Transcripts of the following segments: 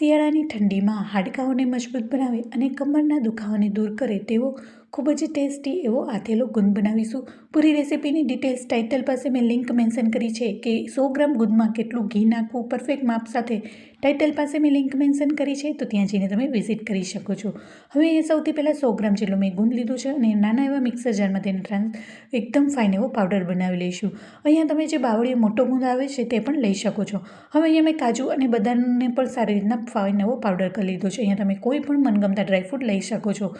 શિયાળાની ઠંડીમાં હાડકાંઓને મજબૂત બનાવે અને કમરના દુખાવાને દૂર કરે તેવો ખૂબ જ ટેસ્ટી એવો આથેલો ગુંદ બનાવીશું. પૂરી રેસીપીની ડિટેલ્સ ટાઇટલ પાસે મેં લિંક મેન્શન કરી છે કે સો ગ્રામ ગુંદમાં કેટલું ઘી નાખવું પરફેક્ટ માપ સાથે. ટાઇટલ પાસે મેં લિંક મેન્શન કરી છે તો ત્યાં જઈને તમે વિઝિટ કરી શકો છો. હવે અહીંયા સૌથી પહેલાં સો ગ્રામ જેટલું મેં ગુંદ લીધું છે અને નાના એવા મિક્સર જારમાં તેને ટ્રાન્સ એકદમ ફાઇન એવો પાવડર બનાવી લઈશું. અહીંયા તમે જે બાવળીએ મોટો ગુંદ આવે છે તે પણ લઈ શકો છો. હવે અહીંયા મેં કાજુ અને બદામને પણ સારી રીતના ફાઇન એવો પાવડર કરી લીધો છે. અહીંયા તમે કોઈ પણ મનગમતા ડ્રાયફ્રૂટ લઈ શકો છો.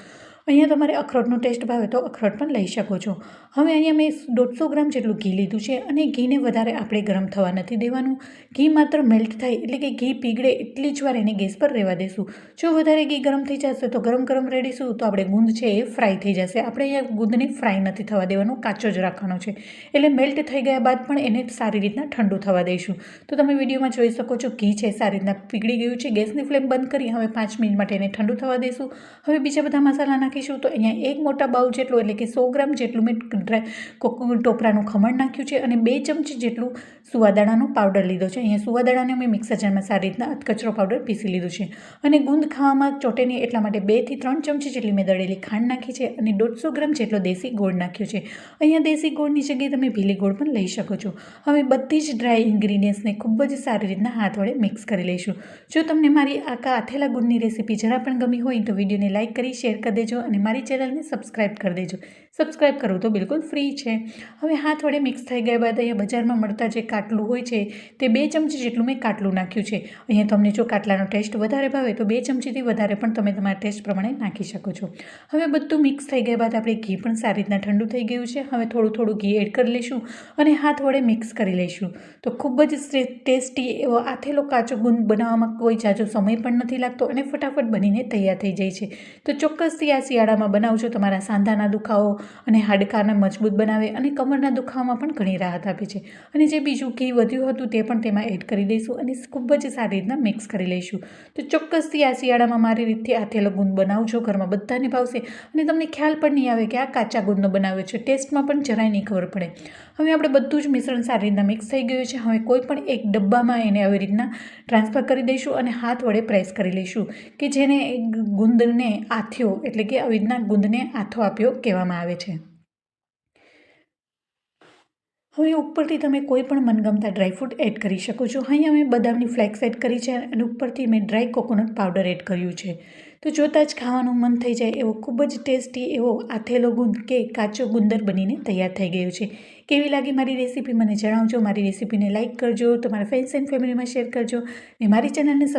અહીંયા તમારે અખરોટનો ટેસ્ટ ભાવે તો અખરોટ પણ લઈ શકો છો. હવે અહીંયા મેં દોઢસો ગ્રામ જેટલું ઘી લીધું છે અને ઘીને વધારે આપણે ગરમ થવા નથી દેવાનું. ઘી માત્ર મેલ્ટ થાય એટલે કે ઘી પીગળે એટલી જ વાર એને ગેસ પર રહેવા દેશું. જો વધારે ઘી ગરમ થઈ જશે તો ગરમ ગરમ રેડીશું તો આપણે ગુંદ છે એ ફ્રાય થઈ જશે. આપણે અહીંયા ગુંદને ફ્રાય નથી થવા દેવાનું, કાચો જ રાખવાનો છે. એટલે મેલ્ટ થઈ ગયા બાદ પણ એને સારી રીતના ઠંડુ થવા દઈશું. તો તમે વિડીયોમાં જોઈ શકો છો ઘી છે સારી રીતના પીગળી ગયું છે. ગેસની ફ્લેમ બંધ કરી હવે પાંચ મિનિટ માટે એને ઠંડુ થવા દઈશું હવે બીજા બધા મસાલા નાખીશું તો અહીંયા એક મોટા બાઉલ જેટલું, એટલે કે સો ગ્રામ જેટલું મેં ટોપરાનું ખમણ નાખ્યું છે અને બે ચમચી જેટલું સુવાદાણાનો પાવડર લીધો છે. અહીંયા સુવાદાણાને મેં મિક્સર જારમાં સારી રીતના કચરો પાવડર પીસી લીધો છે. અને ગુંદ ખાવામાં ચોટે નહીં એટલા માટે બેથી ત્રણ ચમચી જેટલી મેં દળેલી ખાંડ નાખી છે અને દોઢસો ગ્રામ જેટલો દેશી ગોળ નાખ્યો છે. અહીંયા દેશી ગોળની જગ્યાએ તમે ભીલી ગોળ પણ લઈ શકો છો. હવે બધી જ ડ્રાય ઇન્ગ્રીડિયન્ટ્સને ખૂબ જ સારી રીતના હાથ વડે મિક્સ કરી લઈશું. જો તમને મારી આ આથેલા ગુંદની રેસીપી જરા પણ ગમી હોય તો વિડીયોને લાઇક કરી, શેર કરી દેજો. અને મારી ચેનલને સબસ્ક્રાઈબ કરી દેજો. સબસ્ક્રાઈબ કરવું તો બિલકુલ ફ્રી છે. હવે હાથ વડે મિક્સ થઈ ગયા બાદ અહીંયા બજારમાં મળતા જે કાટલું હોય છે, તે બે ચમચી જેટલું મેં કાટલું નાખ્યું છે. અહીંયા તમને જો કાટલાનો ટેસ્ટ વધારે ભાવે તો બે ચમચીથી વધારે પણ તમે તમારા ટેસ્ટ પ્રમાણે નાખી શકો છો. હવે બધું મિક્સ થઈ ગયા બાદ આપણે ઘી પણ સારી રીતના ઠંડુ થઈ ગયું છે. હવે થોડું થોડું ઘી એડ કરી લઈશું અને હાથ વડે મિક્સ કરી લઈશું. તો ખૂબ જ ટેસ્ટી એવો આથેલો કાચો ગુંદ બનાવવામાં કોઈ જાજો સમય પણ નથી લાગતો અને ફટાફટ બનીને તૈયાર થઈ જાય છે. તો ચોક્કસથી આ શિયાળામાં બનાવજો, તમારા સાંધાના દુખાવો અને હાડકાને મજબૂત બનાવે અને કમરના દુખાવામાં પણ ઘણી રાહત આપે છે. અને જે બીજું ઘી વધ્યું હતું તે પણ તેમાં એડ કરી દઈશું અને ખૂબ જ સારી રીતના મિક્સ કરી લઈશું. તો ચોક્કસથી આ શિયાળામાં મારી રીતથી આથેલો ગુંદ બનાવજો, ઘરમાં બધાને ભાવશે અને તમને ખ્યાલ પણ નહીં આવે કે આ કાચા ગુંદનો બનાવ્યો છે. ટેસ્ટમાં પણ જરાય નહીં ખબર પડે. હવે આપણે બધું જ મિશ્રણ સારી રીતના મિક્સ થઈ ગયું છે. હવે કોઈ પણ એક ડબ્બામાં એને આવી રીતના ટ્રાન્સફર કરી દઈશું અને હાથ વડે પ્રેસ કરી લઈશું કે જેને ગુંદને આથ્યો એટલે કે રીતના ગુંદને આથો આપ્યો કહેવામાં આવે છે. હવે ઉપરથી તમે કોઈ પણ મનગમતા ડ્રાયફ્રૂટ એડ કરી શકો છો. અહીંયા મેં બદામની ફ્લેક્સ એડ કરી છે અને ઉપરથી મેં ડ્રાય કોકોનટ પાવડર એડ કર્યું છે. તો જોતાં જ ખાવાનું મન થઈ જાય એવો ખૂબ જ ટેસ્ટી એવો આથેલો ગુંદ કે કાચો ગુંદર બનીને તૈયાર થઈ ગયો છે. કેવી લાગી મારી રેસીપી મને જણાવજો. મારી રેસીપીને લાઇક કરજો. તમારા ફ્રેન્ડ્સ એન્ડ ફેમિલીમાં શેર કરજો. અને મારી ચેનલને સબ